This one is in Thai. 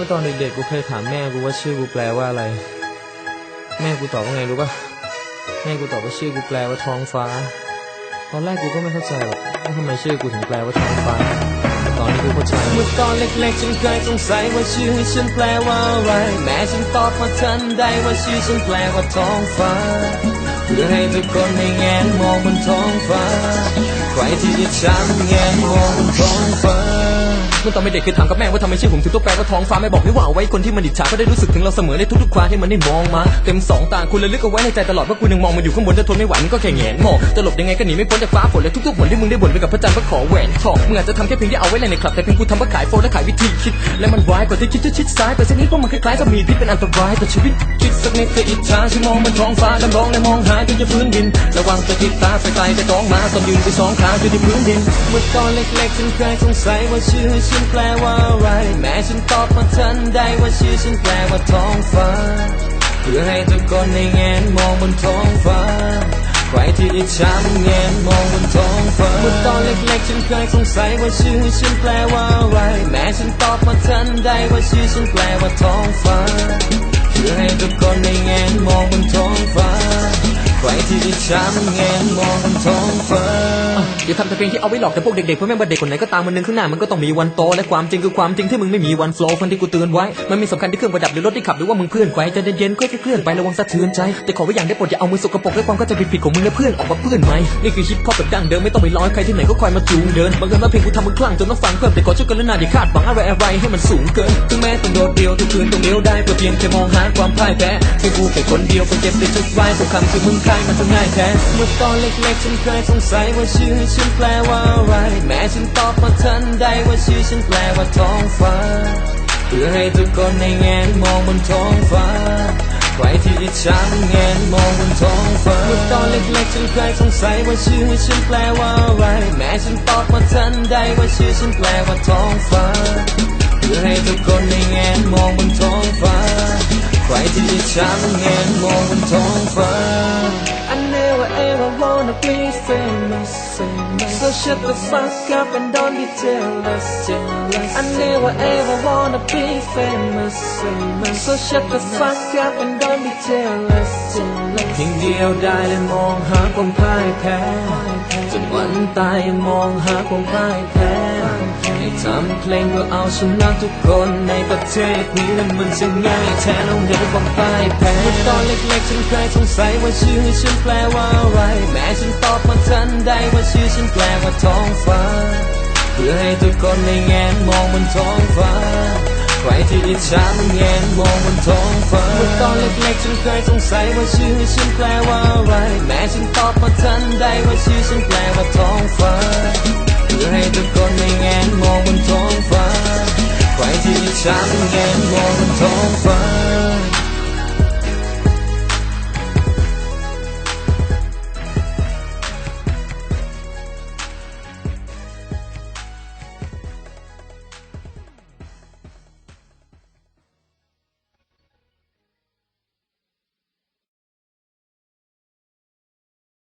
มื่อตอนเด็กๆกูเคยถามแม่กูว่าชื่อกูแปลว่าอะไร แม่กูตอบว่าไงรู้ปะแม่กูตอบว่าชื่อกูแปลว่าท้องฟ้า ตอนแรกกูก็ไม่เข้าใจหรอกว่าทำไมชื่อกูถึงแปลว่าท้องฟ้าตอนนี้กูเข้าใจเมื่อตอนเล็กๆฉันเคยสงสัยว่าชื่อฉันแปลว่าอะไร แม่ฉันตอบมาทันใดว่าชื่อฉันแปลว่าท้องฟ้า เพื่อให้ทุกคนในแงนมองบนท้องฟ้า ใครที่จะช้ำแงนมองบนท้องฟ้า เมื่อตอนเป็นเด็กเคยถามกับแม่ว่าทำไมชื่อผมถึงต้องแปลว่าท้องฟ้าแม่บอกไม่ว่าเอาไว้คนที่มันอิจฉาก็ได้รู้สึกถึงเราเสมอในทุกๆคราที่มันได้มองมาเต็มสองตาคุณระลึกเอาไว้ในใจตลอดว่าคุณยังมองมันอยู่ข้างบนถ้าทนไม่ไหวมันก็แค่แงนมองจะหลบยังไงก็หนีไม่พ้นจากฟ้าฝนและทุกๆหนที่มึงได้บ่นไปกับพระจันทร์ว่าขอแหวนทองมึงอาจจะทำแค่เพียงที่เอาไว้ในคลับแต่เพียงกูทำเพื่อขายโฟนและขายวิธีคิดและมันร้ายกว่าที่คิดจะชิดซ้ายไปสักนิดเพราะมันคล้ายๆกับมีพิษเป็นอันตรายต่อชีวิตคิดสักนิดก็อิจฉาที่มองบนท้องฟ้าดำร้องและมองหายจนจะพื้นดิน ระวังจะติดตาไปไกลจะต้องมาต้องยืนไปสองขาอยู่ที่พื้นดินเมื่อตอนเล็กๆฉันเคยสงสัยว่าชื่อฉันแปลว่าอะไร แม่ฉันตอบมาทันใดว่าชื่อฉันแปลว่าท้องฟ้า เพื่อให้ทุกคนในแงนมองบนท้องฟ้า ใครที่อิจฉามันแงนมองบนท้องฟ้าเมื่อตอนเล็กๆฉันเคยสงสัยว่าชื่อฉันแปลว่าอะไร แม่ฉันตอบมาทันใดว่าชื่อฉันแปลว่าท้องฟ้า เพื่อให้ทุกคนในแงนมองบนท้องฟ้า ใครที่อิจฉามันแงนมองบนท้องฟ้าอย่าทำแต่เพียงที่เอาไว้หลอกแต่พวกเด็กๆเพราะแม่งว่าเด็กคนไหนก็ตามวันหนึงข้างหน้ามันก็ต้องมีวันโตและความจริงคือความจริงที่มึงไม่มีวันโฟล์คนที่กูเตือนไว้ มันมีสำคัญที่เครื่องประดับหรือรถที่ขับหรือว่ามึงเพื่อนไว้ใจเย็นๆค่อยๆเคลื่อนไประวังสะเทือนใจแต่ขอไว้อย่างได้โปรดอย่าเอามือสกปรกและความเข้าใจผิดๆของมึงและเพื่อนออกมาเปื้อนไหมนี่คือฮิปฮอปแบบดั้งเดิมไม่ต้องไปร้อยใครที่ไหนก็คอยมาจูงเดินบางเอิญว่าเพลงกูทำมึงคลั่งจนต้องฟังเพิ่มแต่ขอช่วยกรุณาอย่าคาดหวังอะไรอะไรให้มันสูงเกินถึงแม้ต้องโดดเดี่ยวทุกคืนต้องเลี้ยวได้เพื่อเพียงแค่มองหาความพ่ายแพ้เพียงกูแค่คนเดียวคนเจ็บในทุกรายทุกคำคือมึงใครมันจะง่ายแท้เมื่อตอนเล็กๆฉันเคยสงสัยว่าชื่อฉันแปลว่าอะไร แม่ฉันตอบมาทันใดว่าชื่อฉันแปลว่าท้องฟ้า เพื่อให้ทุกคนในแงนมองบนท้องฟ้าใครที่อิจฉาแงนมองบนท้องฟ้าเมื่อตอนเล็กๆฉันเคยสงสัยว่าชื่อฉันแปลว่าอะไร แม่ฉันตอบมาทันใดว่าชื่อฉันแปลว่าท้องฟ้า เพื่อให้ทุกคนในแงนมองบนท้องฟ้า ใครที่อิจฉาแงนมองบนท้องฟ้า ever wanna be famous, famous. So shut the fuck up and don't be jealous, jealous. I never ever wanna be famous, famous. So shut the fuck up and don't be jealous, jealous. เพียงเดียวได้และมองหาความพ่ายแพ้จนวันตายยังมองหาความพ่ายแพ้ให้ ทำเพลงเพื่อเอาชนะทุกคนในประเทศนี้และมันจะง่ายแท้เราเห็นความพ่ายแพ้เมื่อตอนเล็กๆฉันเคยสงสัยว่าชื่อฉันแปลว่าอะไร แม่ฉันตอบมาทันใดว่าชื่อฉันแปลว่าท้องฟ้า เพื่อให้ทุกคนในแงนมองบนท้องฟ้าใครที่อิจฉามันแงนมองบนท้องฟ้าเมื่อตอนเล็กๆฉันเคยสงสัยว่าชื่อฉันแปลว่าอะไร แม่ฉันตอบมาทันใดว่าชื่อฉันแปลว่าท้องฟ้า